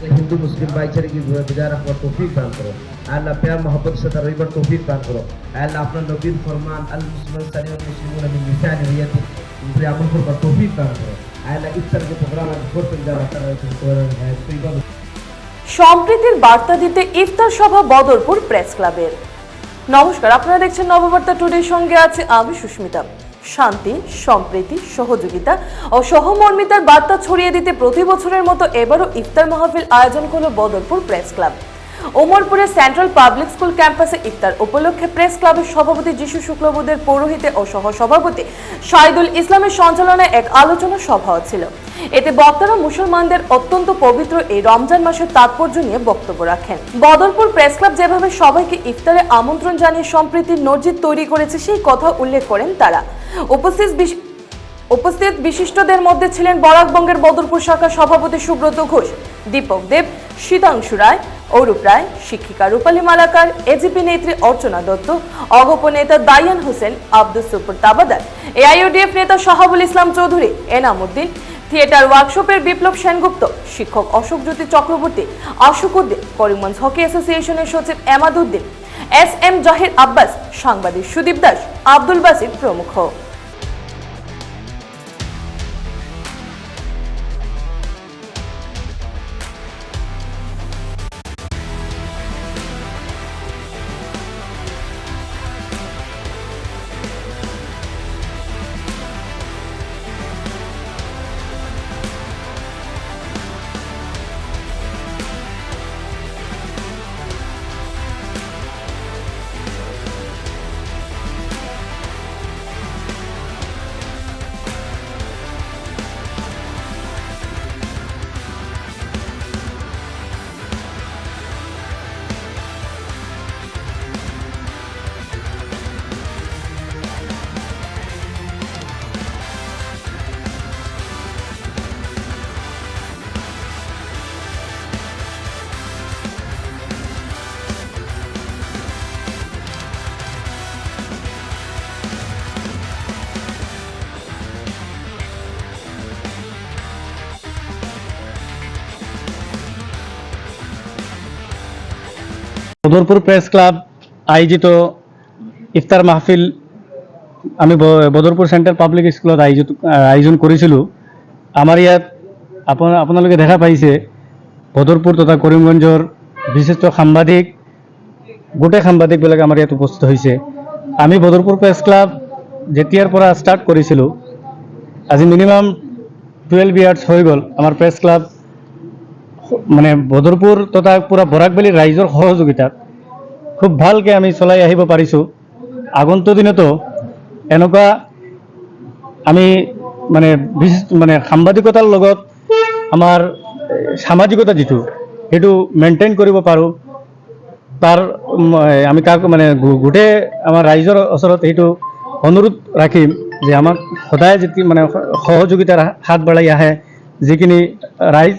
হিন্দু, মুসলিম ভাইচারে কি বজায় রাখবার তৌফিক দান করো। আল্লাহ প্যার মোহাম্মদ সাথে রইবার তৌফিক দান করো। আল্লাহ আপনার নবীর ফরমান, আল মুসলমান সালিম মুসলিমুন মিন লিসানি রিয়াতি, উপরে আমল করবার তৌফিক দান করো। আল্লাহ ইফতার যে প্রোগ্রাম যারা তারা সেইভাবে সম্প্রীতির বার্তা দিতে ইফতার সভা বদরপুর প্রেস ক্লাবের। নমস্কার, আপনারা দেখছেন নববার্তা টুডের সঙ্গে আছে আমি সুস্মিতা। শান্তি, সম্প্রীতি, সহযোগিতা ও সহমর্মিতার বার্তা ছড়িয়ে দিতে প্রতি বছরের মতো এবারও ইফতার মাহফিল আয়োজন করল বদরপুর প্রেস ক্লাব। ওমরপুরের সেন্ট্রাল পাবলিক স্কুল ক্যাম্পাসে ইফতার। উপলক্ষে প্রেস ক্লাবের সভাপতি যিশু শুক্লবুদের পৌরোহিতে ও সহসভাপতি শাহিদুল ইসলামের সঞ্চালনায় এক আলোচনা সভাও ছিল। এতে বক্তারা মুসলমানদের অত্যন্ত পবিত্র এই রমজান মাসের তাৎপর্য নিয়ে বক্তব্য রাখেন। বদরপুর প্রেস ক্লাব যেভাবে সবাইকে ইফতারে আমন্ত্রণ জানিয়ে সম্প্রীতির নজির তৈরি করেছে, সেই কথা উল্লেখ করেন তারা। উপস্থিত উপস্থিত বিশিষ্টদের মধ্যে ছিলেন বরাকবঙ্গের বদরপুর শাখা সভাপতি সুব্রত ঘোষ, দীপক দেব, শীতাংশু রায়, অরূপ রায়, শিক্ষিকা রূপালী মালাকার এজিপি নেত্রী অর্চনা দত্ত, অগপ নেতা দায়ান হোসেন আব্দুল সুপুর তাবাদার এআইওডিএফ নেতা শাহাবুল ইসলাম চৌধুরী, এনামুদ্দিন, থিয়েটার ওয়ার্কশপের বিপ্লব সেনগুপ্ত, শিক্ষক অশোক জ্যোতি চক্রবর্তী আশুক উদ্দিন করিমগঞ্জ হকি অ্যাসোসিয়েশনের সচিব এমাদউদ্দিন এস এম জাহির আব্বাস, সাংবাদিক সুদীপ দাস, আব্দুল বাসির প্রমুখ। বদরপুর প্রেস ক্লাব, আয়োজিত ইফতার মাহফিল আমি ব- বদরপুৰ চেণ্ট্ৰেল পাব্লিক স্কুলত আয়োজিত, আয়োজন কৰিছিলোঁ আমাৰ ইয়াত আপোন, আপোনালোকে দেখা পাইছে বদৰপুৰ তথা কৰিমগঞ্জৰ বিশিষ্ট সাংবাদিক গোটেই সাংবাদিকবিলাক আমাৰ ইয়াত উপস্থিত হৈছে। আমি বদৰপুৰ প্ৰেছ ক্লাব যেতিয়াৰ পৰা ষ্টাৰ্ট কৰিছিলোঁ, আজি মিনিমাম টুৱেলভ ইয়াৰ্ছ হৈ গ'ল আমাৰ প্ৰেছ ক্লাব মানে বদৰপুৰ তথা পূৰা বৰাকবেলী ৰাইজৰ সহযোগিতাত খুব ভালকৈ আমি চলাই আহিব পাৰিছোঁ। আগন্তুক দিনতো এনেকুৱা আমি মানে বিশেষ মানে সাংবাদিকতাৰ লগত আমাৰ সামাজিকতা যিটো, সেইটো মেইনটেইন কৰিব পাৰোঁ। তাৰ আমি কাক মানে গোটেই আমাৰ ৰাইজৰ ওচৰত সেইটো অনুৰোধ ৰাখিম যে আমাক সদায় যেতি মানে সহযোগিতাৰ হাত বাঢ়াই আহে। যিখিনি ৰাইজ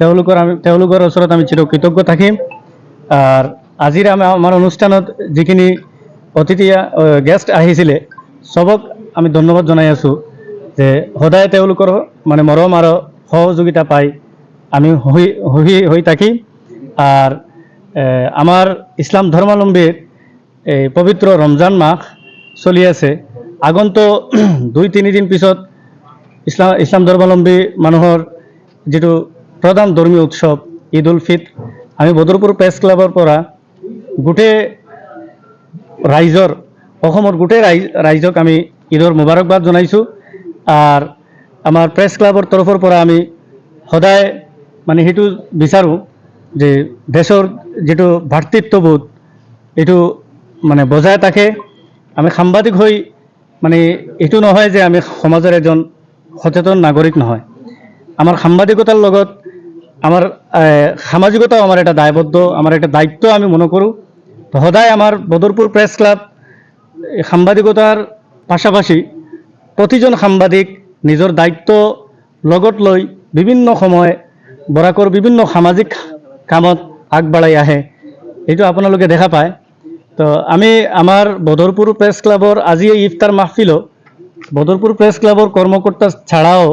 তেওঁলোকৰ আমি তেওঁলোকৰ ওচৰত আমি চিৰ কৃতজ্ঞ থাকিম। আর আজিৰ আমাৰ আমাৰ অনুষ্ঠানত যিখিনি অতিথি গেষ্ট আহিছিলে চবক আমি ধন্যবাদ জনাই আছোঁ যে সদায় তেওঁলোকৰ মানে মৰম আৰু সহযোগিতা পাই আমি হৈ হৈ হৈ থাকিম। আর এ, আমাৰ ইছলাম ধৰ্মাৱলম্বীৰ এই পবিত্ৰ ৰমজান মাহ চলি আছে। আগন্ত দুই তিনিদিন পিছত ইছলাম ইছলাম ধৰ্মাৱলম্বী মানুহৰ যিটো প্ৰধান ধৰ্মীয় উৎসৱ ঈদ উল ফিত্ৰ আমি বদৰপুৰ প্ৰেছ ক্লাবৰ পৰা গোটেই ৰাইজৰ, অসমৰ গোটেই ৰাইজ ৰাইজক আমি ঈদৰ মুবাৰকবাদ জনাইছোঁ। আৰু আমাৰ প্ৰেছ ক্লাবৰ তৰফৰ পৰা আমি সদায় মানে সেইটো বিচাৰোঁ যে দেশৰ যিটো ভাতৃত্ববোধ, এইটো মানে বজাই থাকে। আমি সাংবাদিক হৈ মানে এইটো নহয় যে আমি সমাজৰ এজন সচেতন নাগৰিক নহয়। আমাৰ সাংবাদিকতাৰ লগত আমাৰ সামাজিকতাও আমাৰ এটা দায়বদ্ধ আমাৰ এটা দায়িত্ব আমি মনে কৰোঁ সদায় আমাৰ বদৰপুৰ প্ৰেছ ক্লাব এই সাংবাদিকতাৰ পাশাপাশি প্ৰতিজন সাংবাদিক নিজৰ দায়িত্ব লগত লৈ বিভিন্ন সময় বৰাকৰ বিভিন্ন সামাজিক কামত আগবাঢ়াই আহে। এইটো আপোনালোকে দেখা পায়। তো আমি আমাৰ বদরপুর প্রেস ক্লাবর আজি এই ইফতার মাহফিলও বদরপুর প্রেস ক্লাবর কর্মকর্তা ছাড়াও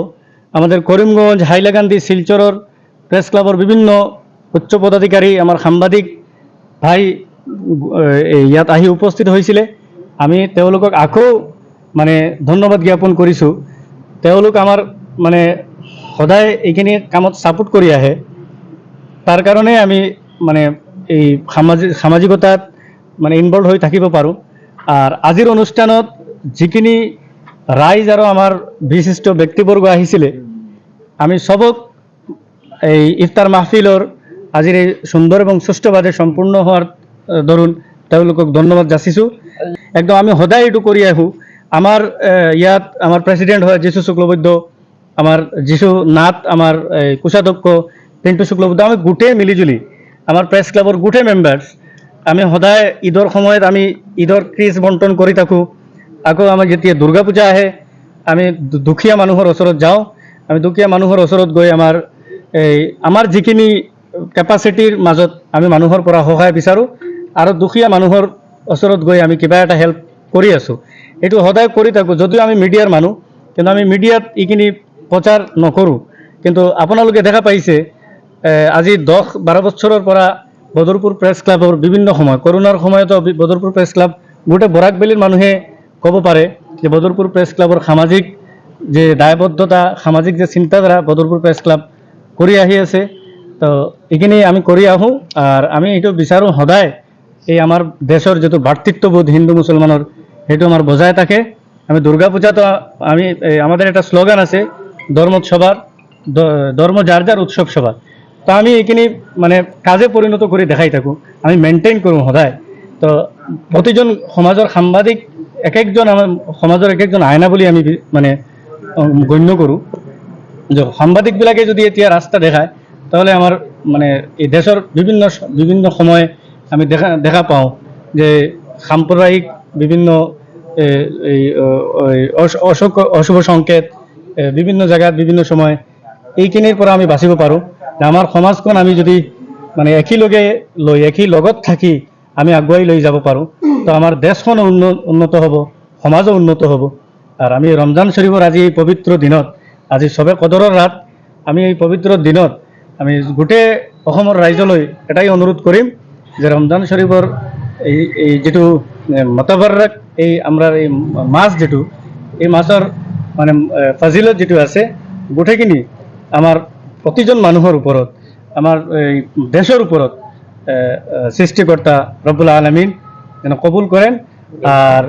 আমাদের করিমগঞ্জ, হাইলাকান্দি, শিলচরের প্রেস ক্লাবর বিভিন্ন উচ্চ পদাধিকাৰী আমাৰ সাংবাদিক ভাই ইয়াত আহি উপস্থিত হৈছিলে। আমি তেওঁলোকক আকৌ মানে ধন্যবাদ জ্ঞাপন কৰিছোঁ। তেওঁলোক আমাৰ মানে সদায় এইখিনি কামত ছাপোৰ্ট কৰি আহে। তাৰ কাৰণে আমি মানে এই সামাজিক সামাজিকতাত মানে ইনভলভ হৈ থাকিব পাৰোঁ। আৰু আজিৰ অনুষ্ঠানত যিখিনি ৰাইজ আৰু আমাৰ বিশিষ্ট ব্যক্তিবৰ্গ আহিছিলে, আমি চবক এই ইফতাৰ মাহফিলৰ আজিৰ এই সুন্দৰ এবং সুষ্ঠুভাৱে সম্পূৰ্ণ হোৱাৰ আহ, দৰুণ তেওঁলোকক ধন্যবাদ যাচিছোঁ একদম আমি সদায় এইটো কৰি আহোঁ। আমাৰ ইয়াত আমাৰ প্ৰেচিডেণ্ট হয় যীশু শুক্লবৈদ্য আমাৰ যীশু নাথ আমাৰ এই, কোষাধ্যক্ষ পিণ্টু শুক্লবৈদ্য আমি গোটেই মিলিজুলি আমাৰ প্ৰেছ ক্লাবৰ গোটেই মেম্বাৰ্ছ আমি সদায় ঈদৰ সময়ত আমি ঈদৰ ক্ৰিজ বণ্টন কৰি থাকোঁ। আকৌ আমাৰ যেতিয়া দুৰ্গা পূজা আহে আমি দুখীয়া মানুহৰ ওচৰত যাওঁ। আমি দুখীয়া মানুহৰ ওচৰত গৈ আমাৰ এই আমাৰ যিখিনি কেপাচিটিৰ মাজত আমি মানুহৰ পৰা সহায় বিচাৰোঁ আৰু দুখীয়া মানুহৰ ওচৰত গৈ আমি কিবা এটা হেল্প কৰি আছোঁ, এইটো সদায় কৰি থাকোঁ। যদিও আমি মিডিয়াৰ মানুহ, কিন্তু আমি মিডিয়াত এইখিনি প্ৰচাৰ নকৰোঁ। কিন্তু আপোনালোকে দেখা পাইছে আজি দহ বাৰ বছৰৰ পৰা বদৰপুৰ প্ৰেছ ক্লাবৰ বিভিন্ন সময়, কৰোণাৰ সময়তো বদৰপুৰ প্ৰেছ ক্লাব গোটেই বৰাকবেলিৰ মানুহে ক'ব পাৰে যে বদৰপুৰ প্ৰেছ ক্লাবৰ সামাজিক যে দায়বদ্ধতা, সামাজিক যে চিন্তাধাৰা বদৰপুৰ প্ৰেছ ক্লাব কৰি আহি আছে। তো এইখিনি আমি কৰি আহোঁ আর আমি এইটো বিচাৰোঁ সদায় এই আমাৰ দেশৰ যিটো ভাতৃত্ববোধ হিন্দু মুছলমানৰ, সেইটো আমাৰ বজাই থাকে। আমি দুৰ্গা পূজাতো আমি আমাদের একটা স্লোগান আছে ধর্মোৎসবার দ- ধর্ম যার যার উৎসৱ সভা তো আমি এইখিনি মানে কাজে পৰিণত কৰি দেখাই থাকোঁ। আমি মেইনটেইন কৰোঁ সদায়। তো প্ৰতিজন সমাজৰ সাংবাদিক এক একজন আমাৰ, সমাজৰ এক একজন আইনা বুলি আমি মানে গণ্য কৰোঁ। সাংবাদিকবিলাকে যদি এতিয়া ৰাস্তা দেখায় তাহলে আমাৰ মানে এই দেশৰ বিভিন্ন বিভিন্ন সময় আমি দেখা দেখা পাওঁ যে সাম্প্ৰদায়িক বিভিন্ন এ, এই অ- এই অশ- অশুভ সংকেত বিভিন্ন জেগাত বিভিন্ন সময় এইখিনিৰ পৰা আমি বাচিব যে আমাৰ সমাজখন আমি যদি মানে একেলগে লৈ একেই লগত থাকি আমি আগুৱাই লৈ যাব পাৰোঁ তো আমাৰ দেশখনো উন্নত হ'ব সমাজো উন্নত হ'ব। আৰু আমি ৰমজান শ্বৰীফৰ আজি এই পবিত্ৰ দিনত আজি চবে কদৰৰ ৰাত আমি এই পবিত্ৰ দিনত আমি গোটেই অসমৰ ৰাইজলৈ এটাই অনুৰোধ কৰিম যে ৰমজান শ্বৰীফৰ এই এই যিটো মতাবাৰক এই আমাৰ এই মাছ যিটো এই মাছৰ মানে ফাজিলত যিটো আছে গোটেইখিনি আমাৰ প্ৰতিজন মানুহৰ ওপৰত আমাৰ এই দেশৰ ওপৰত সৃষ্টিকৰ্তা রব্বুল আলমিন যেন কবুল করেন আর